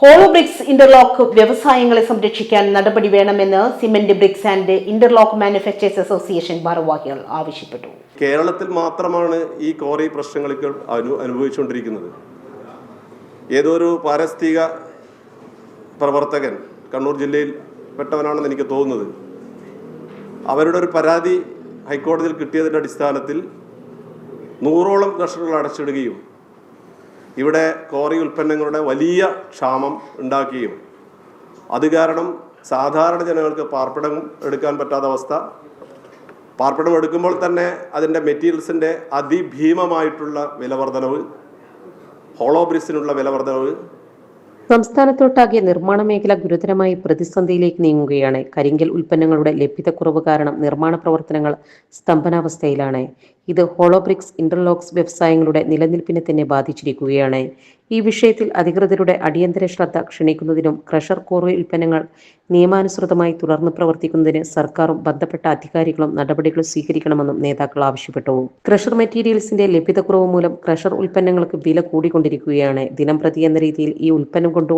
Hollow bricks interlock വ്യവസായങ്ങളെ സംരക്ഷിക്കാൻ നടപടി വേണമെന്ന് cement bricks and interlock manufacturers association ഭാരവാഹികൾ ആവശ്യപ്പെട്ടു. കേരളത്തിൽ മാത്രമാണ് ഈ കോറി പ്രശ്നങ്ങൾക്ക് അനു അനുഭവിച്ചുകൊണ്ടിരിക്കുന്നത്. ഏതൊരു ഒരു പാരിസ്ഥിതിക പ്രവർത്തകൻ കണ്ണൂർ ജില്ലയിൽ പെട്ടവനാണെന്ന് എനിക്ക് തോന്നുന്നത്. അവരുടെ ഒരു പരാതി ഹൈക്കോടതിയിൽ കിട്ടിയതിന്റെ അടിസ്ഥാനത്തിൽ നൂറോളം കർഷകർ അടച്ചിടുകയും ഇവിടെ കോറി ഉൽപ്പന്നങ്ങളുടെ വലിയ ക്ഷാമം ഉണ്ടാക്കുകയും അത് കാരണം സാധാരണ ജനങ്ങൾക്ക് പാർപ്പിടം എടുക്കാൻ പറ്റാത്ത അവസ്ഥ. പാർപ്പിടം എടുക്കുമ്പോൾ തന്നെ അതിന്റെ മെറ്റീരിയൽസിന്റെ അതിഭീമമായിട്ടുള്ള വിലവർദ്ധനവ് ഹോളോബ്രിസിനുള്ള വിലവർധനവ് സംസ്ഥാനത്തൊട്ടാകെ നിർമ്മാണ മേഖല ഗുരുതരമായി പ്രതിസന്ധിയിലേക്ക് നീങ്ങുകയാണ്. കരിങ്കൽ ഉൽപ്പന്നങ്ങളുടെ ലഭ്യതക്കുറവ് കാരണം നിർമ്മാണ പ്രവർത്തനങ്ങൾ സ്തംഭനാവസ്ഥയിലാണ്. ഇത് ഹോളോബ്രിക്സ് ഇന്റർലോക്സ് വ്യവസായങ്ങളുടെ നിലനിൽപ്പിനെ തന്നെ ബാധിച്ചിരിക്കുകയാണ്. ഈ വിഷയത്തിൽ അധികൃതരുടെ അടിയന്തര ശ്രദ്ധ ക്ഷണിക്കുന്നതിനും ക്രഷർ കോറി ഉൽപ്പന്നങ്ങൾ നിയമാനുസൃതമായി തുടർന്ന് പ്രവർത്തിക്കുന്നതിന് സർക്കാരും ബന്ധപ്പെട്ട അധികാരികളും നടപടികൾ സ്വീകരിക്കണമെന്നും നേതാക്കൾ ആവശ്യപ്പെട്ടു. ക്രഷർ മെറ്റീരിയൽസിന്റെ ലഭ്യതക്കുറവ് മൂലം ക്രഷർ ഉൽപ്പന്നങ്ങൾക്ക് വില കൂടിക്കൊണ്ടിരിക്കുകയാണ്. ദിനം പ്രതി എന്ന രീതിയിൽ ഈ ഉൽപ്പന്നം കൊണ്ട്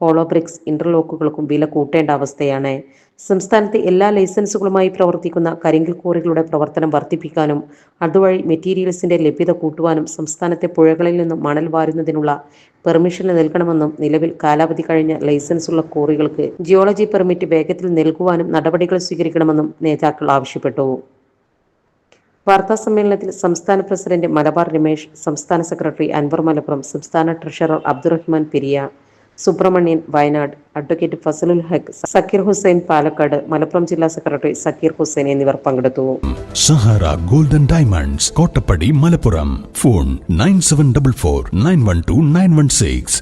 ഉണ്ടാക്കുന്ന ഹോളോബ്രിക്സ് ഇന്റർലോക്കുകൾക്കും വില കൂട്ടേണ്ട അവസ്ഥയാണ്. സംസ്ഥാനത്തെ എല്ലാ ലൈസൻസുകളുമായി പ്രവർത്തിക്കുന്ന കരിങ്കൽ കോറികളുടെ പ്രവർത്തനം വർദ്ധിപ്പിക്കാനും അതുവഴി മെറ്റീരിയൽസിന്റെ ലഭ്യത കൂട്ടുവാനും സംസ്ഥാനത്തെ പുഴകളിൽ നിന്നും മണൽ വാരുന്നതിനുള്ള പെർമിഷൻ നൽകണമെന്നും നിലവിൽ കാലാവധി കഴിഞ്ഞ ലൈസൻസുള്ള കോറികൾക്ക് ജിയോളജി പെർമിറ്റ് വേഗത്തിൽ നൽകുവാനും നടപടികൾ സ്വീകരിക്കണമെന്നും നേതാക്കൾ ആവശ്യപ്പെട്ടു. വാർത്താ സമ്മേളനത്തിൽ സംസ്ഥാന പ്രസിഡന്റ് മലബാർ രമേശ് സംസ്ഥാന സെക്രട്ടറി അൻവർ മലപ്പുറം സംസ്ഥാന ട്രഷറർ അബ്ദുറഹ്മാൻ പെരിയ സുബ്രഹ്മണ്യൻ വയനാട് അഡ്വക്കേറ്റ് ഫസലുൽ ഹക്ക് സക്കീർ ഹുസൈൻ പാലക്കാട് മലപ്പുറം ജില്ലാ സെക്രട്ടറി സക്കീർ ഹുസൈൻ എന്നിവർ പങ്കെടുത്തു. Sahara golden diamonds Kottappadi Malappuram. Phone nine seven double four nine one two nine one six.